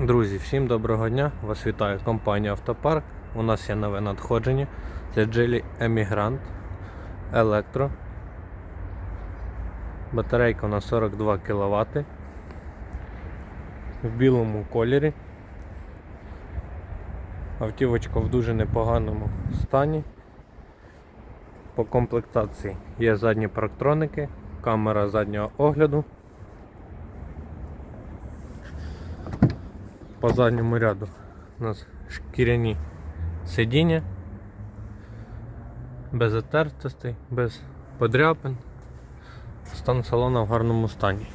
Друзі, всім доброго дня! Вас вітає компанія Автопарк. У нас є нове надходження. Це Geely Emigrant Electro. Батарейка на 42 кВт. В білому кольорі. Автівочка в дуже непоганому стані. По комплектації є задні парктроники, камера заднього огляду. По задньому ряду. У нас шкіряні сидіння, без затертостей, без подряпин. Стан салона в гарному стані.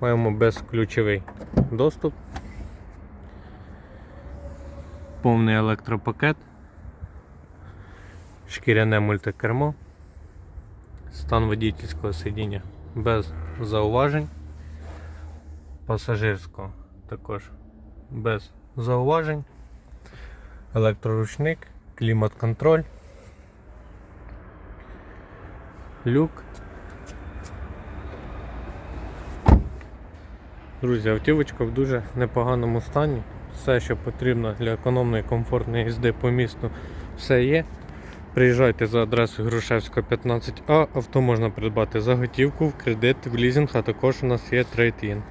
Маємо безключовий доступ, повний електропакет, шкіряне мультикермо, стан водійського сидіння без зауважень, пасажирського також без зауважень. Електроручник, клімат-контроль, люк. Друзі, автівочка в дуже непоганому стані. Все, що потрібно для економної комфортної їзди по місту, все є. Приїжджайте за адресою Грушевська 15А. Авто можна придбати за готівку, в кредит, в лізинг, а також у нас є трейд-ін.